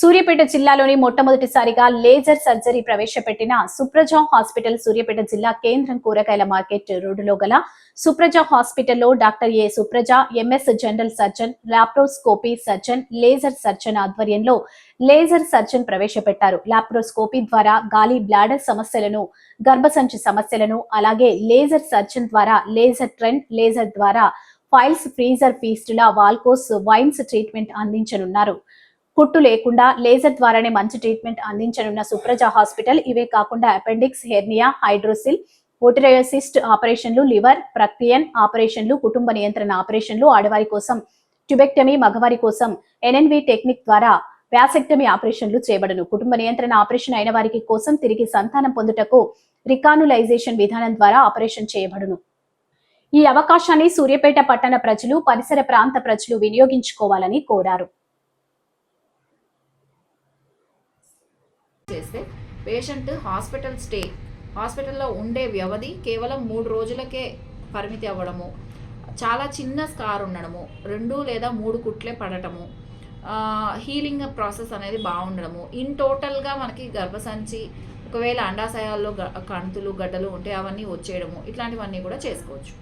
సూర్యాపేట జిల్లాలోని మొట్టమొదటిసారిగా laser surgery ప్రవేశపెట్టిన సుప్రజ హాస్పిటల్ సూర్యాపేట జిల్లా కేంద్రం కూరగాయల మార్కెట్ రోడ్డులో గల సుప్రజ హాస్పిటల్లో doctor A Supraja MS general surgeon laparoscopy surgeon laser surgeon ఆధ్వర్యంలో లేజర్ సర్జన్ ప్రవేశపెట్టారు. లాప్రోస్కోపీ ద్వారా గాలి బ్లాడర్ సమస్యలను గర్భసంచి సమస్యలను అలాగే లేజర్ సర్జన్ ద్వారా లేజర్ ట్రెండ్ లేజర్ ద్వారా piles fissure fistula varicose veins treatment అందించనున్నారు. కుట్టు లేకుండా లేజర్ ద్వారానే మంచి ట్రీట్మెంట్ అందించనున్న సుప్రజ హాస్పిటల్. ఇవే కాకుండా అపెండిక్స్ హెర్నియా హైడ్రోసిల్ ఓటిరయోసిస్ట్ ఆపరేషన్లు లివర్ ప్రక్రియన్ ఆపరేషన్లు కుటుంబ నియంత్రణ ఆపరేషన్లు ఆడవారి కోసం ట్యుబెక్టమీ మగవారి కోసం ఎన్ఎన్వి టెక్నిక్ ద్వారా వ్యాసెక్టమీ ఆపరేషన్లు చేయబడును. కుటుంబ నియంత్రణ ఆపరేషన్ అయిన వారికి కోసం తిరిగి సంతానం పొందుటకు రికానులైజేషన్ విధానం ద్వారా ఆపరేషన్ చేయబడును. ఈ అవకాశాన్ని సూర్యపేట పట్టణ ప్రజలు పరిసర ప్రాంత ప్రజలు వినియోగించుకోవాలని కోరారు. చేస్తే పేషెంట్ హాస్పిటల్ స్టే హాస్పిటల్లో ఉండే వ్యవధి కేవలం మూడు రోజులకే పరిమితి అవ్వడము చాలా చిన్న స్కార్ ఉండడము రెండు లేదా మూడు కుట్లే పడటము హీలింగ్ ప్రాసెస్ అనేది బాగుండడము. ఇన్ టోటల్గా మనకి గర్భసంచి ఒకవేళ అండాశయాల్లో కంతులు కణుతులు గడ్డలు ఉంటే అవన్నీ వచ్చేయడము ఇట్లాంటివన్నీ కూడా చేసుకోవచ్చు.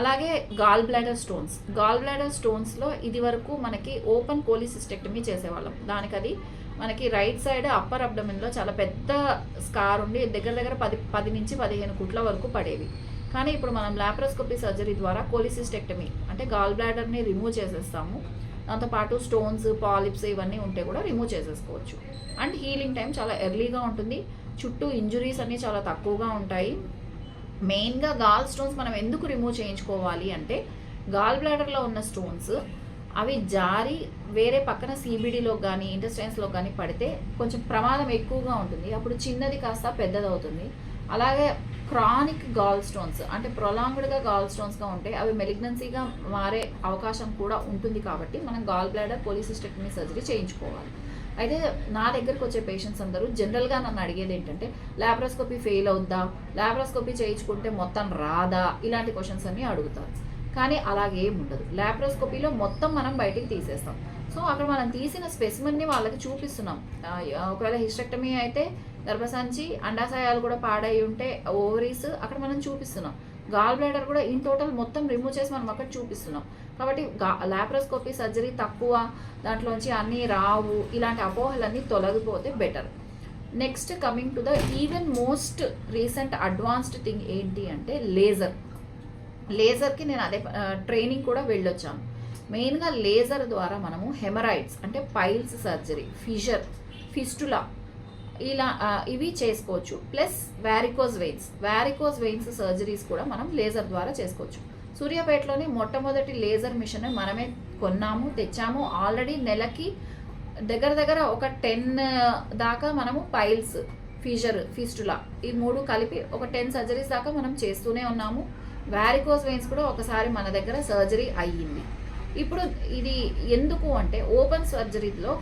అలాగే gall bladder stones gall bladder స్టోన్స్లో ఇది వరకు మనకి ఓపెన్ కోలిసిస్టెక్టమీ చేసేవాళ్ళం. దానికి అది మనకి రైట్ సైడ్ అప్పర్ అబ్డమిన్లో చాలా పెద్ద స్కార్ ఉండి దగ్గర దగ్గర పది పది నుంచి పదిహేను కుట్ల వరకు పడేవి. కానీ ఇప్పుడు మనం లాప్రోస్కోపీ సర్జరీ ద్వారా కోలిసిస్టెక్టమీ అంటే గాల్ బ్లాడర్ని రిమూవ్ చేసేస్తాము. దాంతోపాటు స్టోన్స్ పాలిప్స్ ఇవన్నీ ఉంటే కూడా రిమూవ్ చేసేసుకోవచ్చు. అండ్ హీలింగ్ టైం చాలా ఎర్లీగా ఉంటుంది. చుట్టూ ఇంజురీస్ అన్నీ చాలా తక్కువగా ఉంటాయి. మెయిన్గా గాల్ స్టోన్స్ మనం ఎందుకు రిమూవ్ చేయించుకోవాలి అంటే గాల్ బ్లాడర్లో ఉన్న స్టోన్స్ అవి జారి వేరే పక్కన సీబీడీలో కానీ ఇంటెస్టైన్స్లో కానీ పడితే కొంచెం ప్రమాదం ఎక్కువగా ఉంటుంది. అప్పుడు చిన్నది కాస్త పెద్దదవుతుంది. అలాగే క్రానిక్ గాల్ స్టోన్స్ అంటే ప్రొలాంగ్డ్గా గాల్ స్టోన్స్గా ఉంటే అవి మెలిగ్నెన్సీగా మారే అవకాశం కూడా ఉంటుంది కాబట్టి మనం గాల్ బ్లాడర్ పోలిసిస్టెక్టమీ సర్జరీ చేయించుకోవాలి. అయితే నా దగ్గరకు వచ్చే పేషెంట్స్ అందరూ జనరల్గా నన్ను అడిగేది ఏంటంటే ల్యాబ్రోస్కోపీ ఫెయిల్ అవుద్దా? ల్యాబ్రోస్కోపీ చేయించుకుంటే మొత్తం రాదా? ఇలాంటి క్వశ్చన్స్ అన్నీ అడుగుతారు. కానీ అలాగే ఉండదు. ల్యాప్రోస్కోపీలో మొత్తం మనం బయటికి తీసేస్తాం. సో అక్కడ మనం తీసిన స్పెసిమెన్ని వాళ్ళకి చూపిస్తున్నాం. ఒకవేళ హిస్టెక్టమీ అయితే గర్భసంచి అండాశయాలు కూడా పాడై ఉంటే ఓవరీస్ అక్కడ మనం చూపిస్తున్నాం. గాల్ బ్లాడర్ కూడా ఇన్ టోటల్ మొత్తం రిమూవ్ చేసి మనం అక్కడ చూపిస్తున్నాం. కాబట్టి లాప్రోస్కోపీ సర్జరీ తక్కువ దాంట్లోంచి అన్నీ రావు ఇలాంటి అపోహలన్నీ తొలగిపోతే better next coming to the even most recent advanced thing ఏంటి అంటే లేజర్ లేజర్కి నేను అదే ట్రైనింగ్ కూడా వెళ్ళొచ్చాను మెయిన్గా లేజర్ ద్వారా మనము హెమరాయిడ్స్ అంటే పైల్స్ సర్జరీ ఫిషర్ ఫిస్టులా ఇలా ఇవి చేసుకోవచ్చు. Plus varicose veins varicose veins surgeries కూడా మనం లేజర్ ద్వారా చేసుకోవచ్చు. సూర్యాపేటలోని మొట్టమొదటి లేజర్ మిషన్ మనమే కొన్నాము తెచ్చాము. ఆల్రెడీ నెలకి దగ్గర దగ్గర ఒక టెన్ దాకా మనము పైల్స్ ఫీజర్ ఫిస్టులా ఈ మూడు కలిపి ఒక టెన్ సర్జరీస్ దాకా మనం చేస్తూనే ఉన్నాము. వ్యారికోస్ వెయిన్స్ కూడా ఒకసారి మన దగ్గర సర్జరీ అయ్యింది. ఇప్పుడు ఇది ఎందుకు అంటే ఓపెన్ సర్జరీలో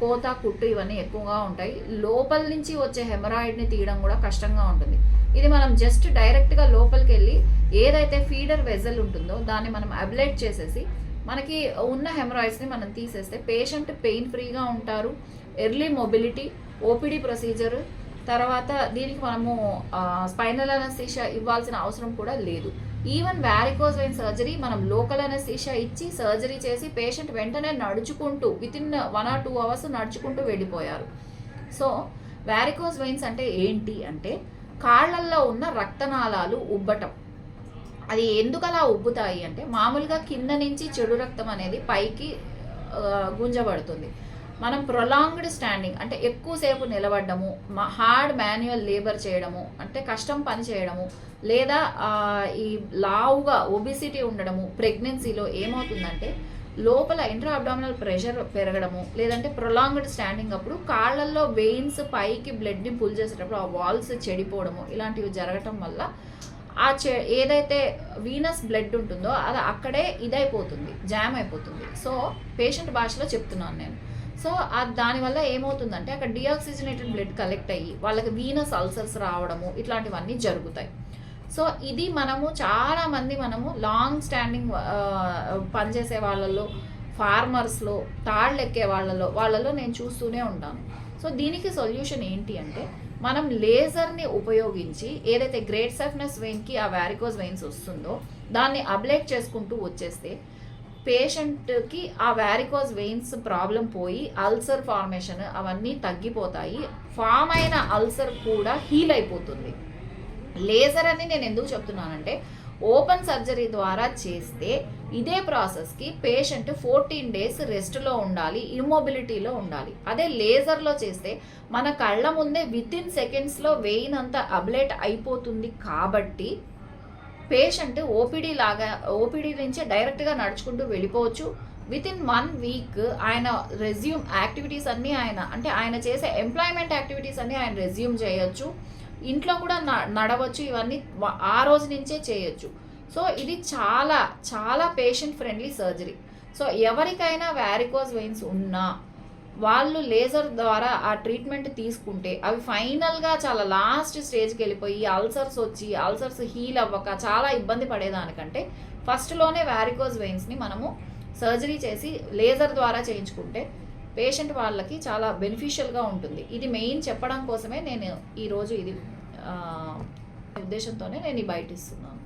కోత కుట్టు ఇవన్నీ ఎక్కువగా ఉంటాయి. లోపల నుంచి వచ్చే హెమరాయిడ్ని తీయడం కూడా కష్టంగా ఉంటుంది. ఇది మనం జస్ట్ డైరెక్ట్గా లోపలికి వెళ్ళి ఏదైతే ఫీడర్ వెజల్ ఉంటుందో దాన్ని మనం అబ్లేట్ చేసేసి మనకి ఉన్న హెమరాయిడ్స్ని మనం తీసేస్తే పేషెంట్ పెయిన్ ఫ్రీగా ఉంటారు. ఎర్లీ మొబిలిటీ ఓపీడీ ప్రొసీజర్ తర్వాత దీనికి మనము స్పైనల్ అనస్థీషియా ఇవ్వాల్సిన అవసరం కూడా లేదు. ఈవెన్ వ్యారికోజ్ వెయిన్ సర్జరీ మనం లోకల్ అనస్థీషియా ఇచ్చి సర్జరీ చేసి పేషెంట్ వెంటనే నడుచుకుంటూ with in one or two hours నడుచుకుంటూ వెళ్ళిపోయారు. సో వ్యారికోజ్ వెయిన్స్ అంటే ఏంటి అంటే కాళ్ళల్లో ఉన్న రక్తనాళాలు ఉబ్బటం. అది ఎందుకు అలా ఉబ్బుతాయి అంటే మామూలుగా కింద నుంచి చెడు రక్తం అనేది పైకి గుంజబడుతుంది. మనం ప్రొలాంగ్డ్ స్టాండింగ్ అంటే ఎక్కువసేపు నిలబడ్డము హార్డ్ మాన్యువల్ లేబర్ చేయడము అంటే కష్టం పని చేయడము లేదా ఈ లావుగా ఒబిసిటీ ఉండడము ప్రెగ్నెన్సీలో ఏమవుతుందంటే లోపల ఇంట్రా అబ్డామినల్ ప్రెషర్ పెరగడము లేదంటే ప్రొలాంగ్డ్ స్టాండింగ్ అప్పుడు కాళ్ళల్లో వెయిన్స్ పైకి బ్లడ్ని పుల్ చేసేటప్పుడు ఆ వాల్స్ చెడిపోవడము ఇలాంటివి జరగటం వల్ల ఆ చె ఏదైతే వీనస్ బ్లడ్ ఉంటుందో అది అక్కడే ఇదైపోతుంది జామ్ అయిపోతుంది. సో పేషెంట్ భాషలో చెప్తున్నాను నేను. సో దానివల్ల ఏమవుతుందంటే అక్కడ డిఆక్సిజనేటెడ్ బ్లడ్ కలెక్ట్ అయ్యి వాళ్ళకి వీనస్ అల్సర్స్ రావడము ఇట్లాంటివన్నీ జరుగుతాయి. సో ఇది మనము చాలామంది మనము లాంగ్ స్టాండింగ్ పనిచేసే వాళ్ళల్లో ఫార్మర్స్లో తాళ్ళు ఎక్కే వాళ్ళలో వాళ్ళలో నేను చూస్తూనే ఉంటాను. సో దీనికి సొల్యూషన్ ఏంటి అంటే మనం లేజర్ని ఉపయోగించి ఏదైతే గ్రేట్ సఫ్నెస్ వెయిన్కి ఆ వ్యారికోజ్ వెయిన్స్ వస్తుందో దాన్ని అబ్లేట్ చేసుకుంటూ వచ్చేస్తే పేషెంట్కి ఆ వ్యారికోజ్ వెయిన్స్ ప్రాబ్లం పోయి అల్సర్ ఫార్మేషన్ అవన్నీ తగ్గిపోతాయి. ఫామ్ అయిన అల్సర్ కూడా హీల్ అయిపోతుంది. లేజర్ అని నేను ఎందుకు చెప్తున్నానంటే ఓపెన్ సర్జరీ ద్వారా చేస్తే ఇదే ప్రాసెస్కి పేషెంట్ ఫోర్టీన్ డేస్ రెస్ట్లో ఉండాలి ఇమ్మొబిలిటీలో ఉండాలి. అదే లేజర్లో చేస్తే మన కళ్ళ ముందే విత్ ఇన్ సెకండ్స్లో వెయిన్ అంతా అబ్లేట్ అయిపోతుంది కాబట్టి పేషెంట్ ఓపీడీ లాగా ఓపీడీ నుంచి డైరెక్ట్గా నడుచుకుంటూ వెళ్ళిపోవచ్చు. విత్ ఇన్ వన్ వీక్ ఆయన రెజ్యూమ్ యాక్టివిటీస్ అన్నీ ఆయన అంటే ఆయన చేసే ఎంప్లాయ్మెంట్ యాక్టివిటీస్ అన్నీ ఆయన రెజ్యూమ్ చేయొచ్చు. ఇంట్లో కూడా న- నడవచ్చు ఇవన్నీ ఆ రోజు నుంచే చేయొచ్చు. సో ఇది చాలా చాలా పేషెంట్ ఫ్రెండ్లీ సర్జరీ సో ఎవరికైనా వ్యారికోజ్ వెయిన్స్ ఉన్నా వాళ్ళు లేజర్ ద్వారా ఆ ట్రీట్మెంట్ తీసుకుంటే అవి ఫైనల్గా చాలా లాస్ట్ స్టేజ్కి వెళ్ళిపోయి అల్సర్స్ వచ్చి అల్సర్స్ హీల్ అవ్వక చాలా ఇబ్బంది పడేదానికంటే ఫస్ట్లోనే వ్యారికోజ్ వెయిన్స్ని మనము సర్జరీ చేసి లేజర్ ద్వారా చేయించుకుంటే పేషెంట్ వాళ్ళకి చాలా బెనిఫిషియల్గా ఉంటుంది. ఇది మెయిన్ చెప్పడం కోసమే నేను ఈరోజు ఇది ఉద్దేశంతోనే నేను ఈ బయట ఇస్తున్నాను